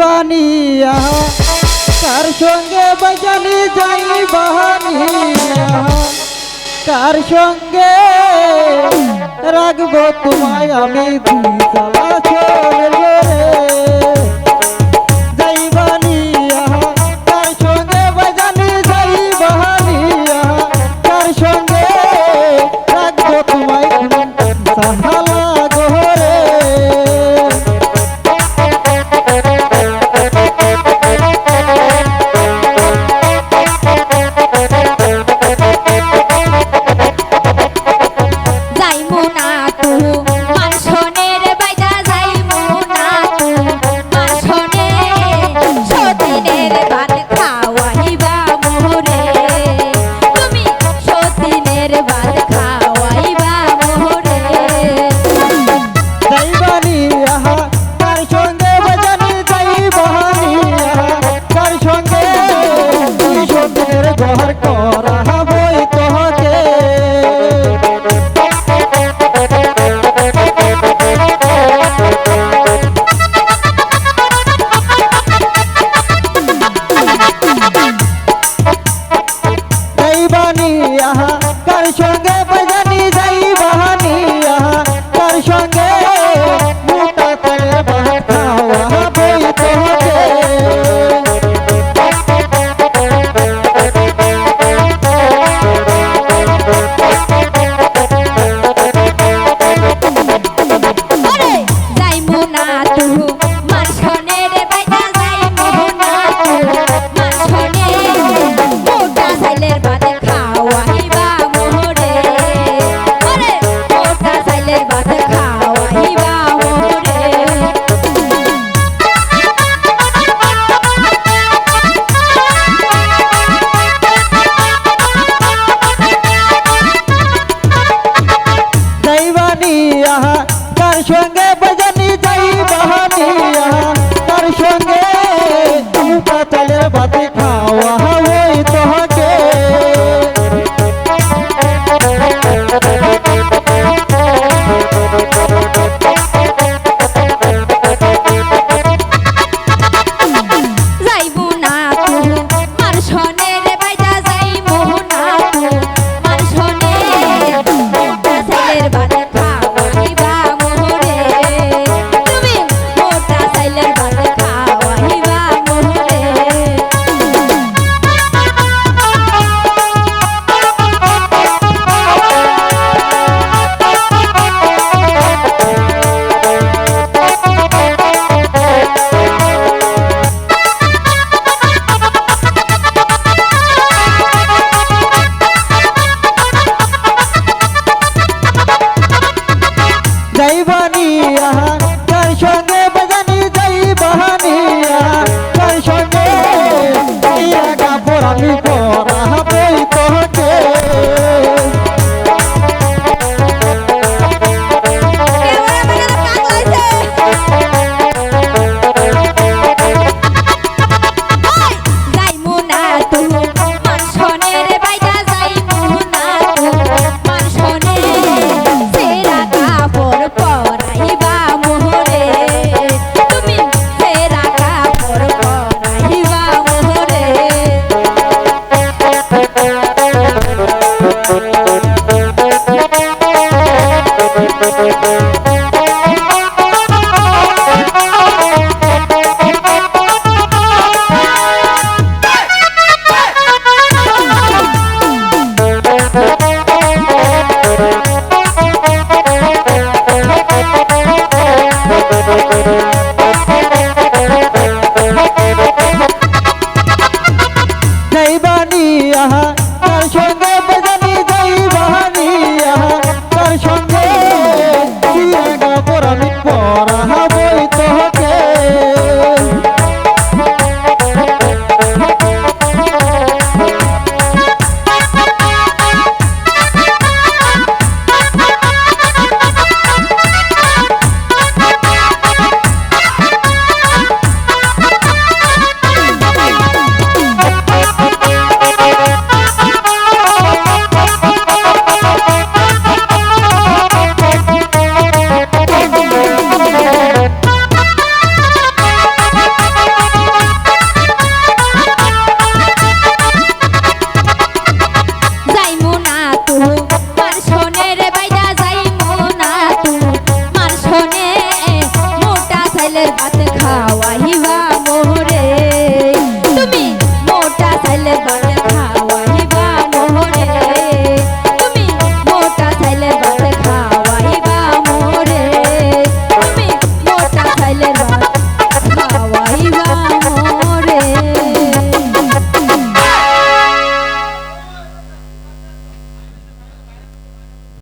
বানিয়া তার সঙ্গে বাজানি যাই বানিয়া কার সঙ্গে রাখব তোমায় আমি দুই তালা চলে যাইবানিয়া তার সঙ্গে বাজানি যাইবানিয়া তার সঙ্গে গাবর আমি পড়া